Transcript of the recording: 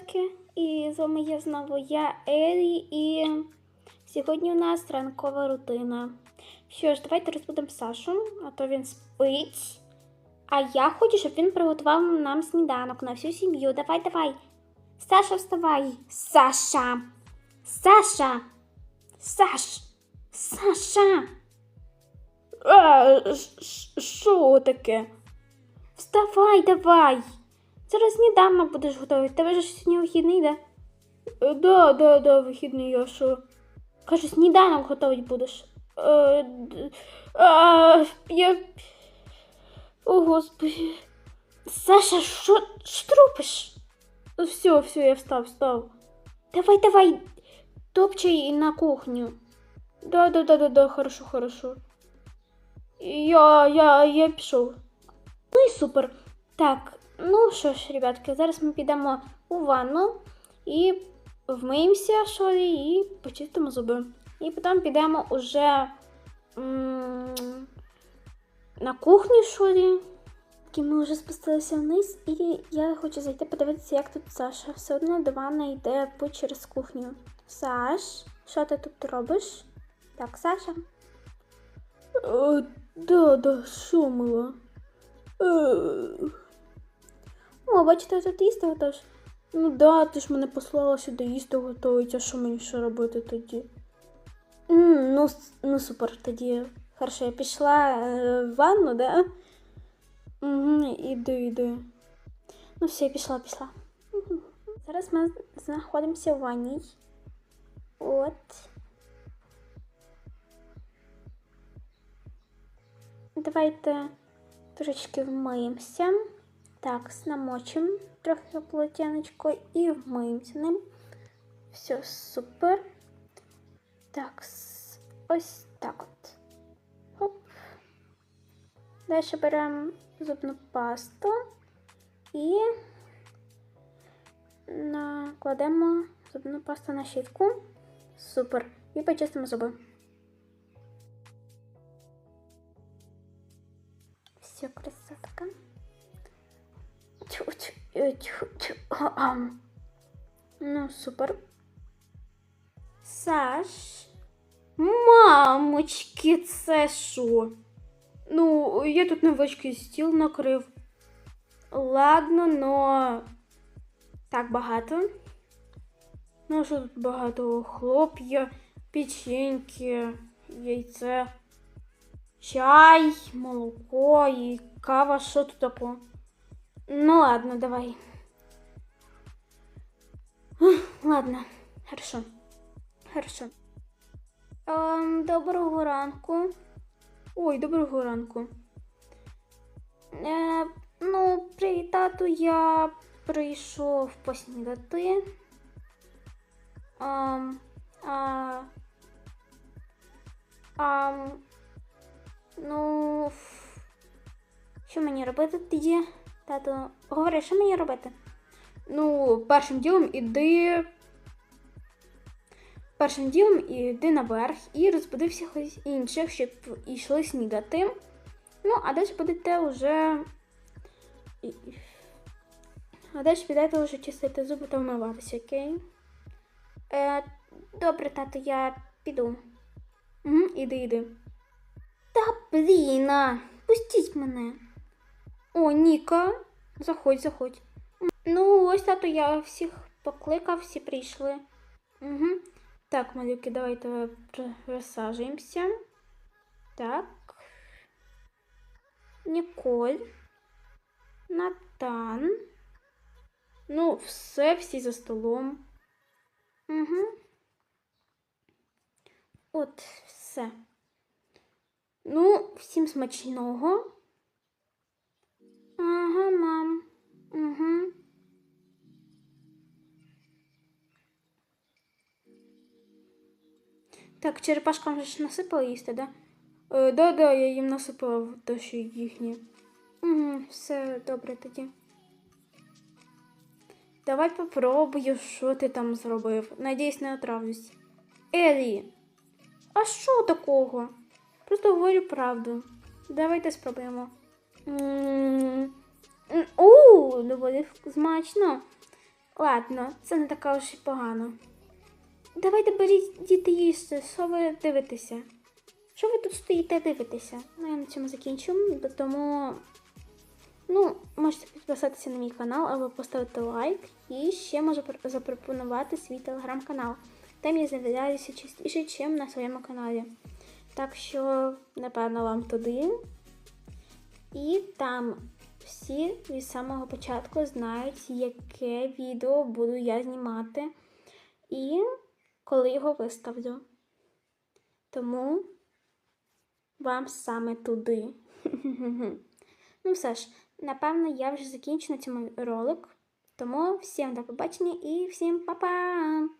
Ребятки! І з вами я знову я Елі, і сьогодні у нас ранкова рутина. Що ж, давайте розбудемо Сашу, а то він спить. А я хочу, щоб він приготував нам сніданок на всю сім'ю. Давай, давай. Саша, вставай. Саша. Саша. Саш. Саша. Що таке? Вставай, давай. Зараз сніданок будеш готувати. Тебе ж сьогодні вихідний, да? Е, Да, да, да, вихідний, я що? Кажу, сніданок готувати будеш. Е, а, я... О, господи. Саша, що, що ти робиш? Все, все, я встав, встав. Давай, давай, топчай на кухню. Да, да, да, да, да, хорошо, хорошо. Я, я, я пішов. Ну і супер. Так, ну що ж, ребятки, зараз ми підемо у ванну і вмиємося, що і почистимо зуби. І потім підемо уже на кухню, що. І ми вже спустилися вниз, і я хочу зайти подивитися, як тут Саша. Все одно до ванни йде через кухню. Саш, що ти тут робиш? Так, Саша. Е, да, да, що мила? Е, Бачите, тут їсти готож. ну да, ти ж мене послала сюди їсти готувати, а що мені ще робити тоді? М, ну, ну супер, тоді. Хорошо, я пішла е, в ванну, да? Угу, іди, іди. Ну все, я пішла, пішла. Мгм. Зараз ми знаходимося в ванній. От. Давайте трошечки вмиємося. Так, намочимо трохи полотенечко і вмиємося ним. Все, супер. Так, ось так от. Хоп. Далі беремо зубну пасту і накладемо зубну пасту на щітку. Супер. І почистимо зуби. Все, красотка. Ну, супер. Саш. Мамочки, це що? Ну, я тут невеличкий стіл накрив. Ладно, но так багато. Ну, що тут багато хлоп'я, печеньки, яйце, Чай, молоко і кава, що тут таке? Ну ладно, давай. Ладно, хорошо. Хорошо. Ем, доброго ранку. Ой, доброго ранку. Е, ну, привіт, тату, я прийшов поснідати. Ам, а, ам, ну, що мені робити тоді? Тато, говори, що мені робити? Ну, першим ділом іди. Першим ділом іди наверх і розбуди всіх інших, щоб йшли снідати. Ну, а далі будете вже. А далі підете вже чистити зуби та вмиватися, окей? Е, добре, тато, я піду. Угу, іди, іди. Та блін, а, пустіть мене. О, Ніка. Заходь, заходь. Ну, ось тато, я всіх покликав, всі прийшли. Угу. Так, малюки, давайте розсаджуємося. Так. Ніколь. Натан. Ну, все, всі за столом. Угу. От, все. Ну, всім смачного. Так, черепашкам ж насипали їсти, да? Е, да, да, я їм насипав те, що їхні. Угу, все добре тоді. Давай попробую, що ти там зробив. Надіюсь, не отравлюсь. Елі, а що такого? Просто говорю правду. Давайте спробуємо. М, доволі смачно. ладно, це не така уж і погано. Давайте беріть діти їсти, що ви дивитеся? Що ви тут стоїте дивитеся? Ну, я на цьому закінчу, тому ну, можете підписатися на мій канал або поставити лайк. І ще можу запропонувати свій телеграм-канал. Там я з'являюся частіше, ніж на своєму каналі. Так що, напевно, вам туди. І там всі від самого початку знають, яке відео буду я знімати і коли його виставлю. Тому вам саме туди. ну все ж, напевно, я вже закінчу на цьому ролик. Тому всім до побачення і всім па-па!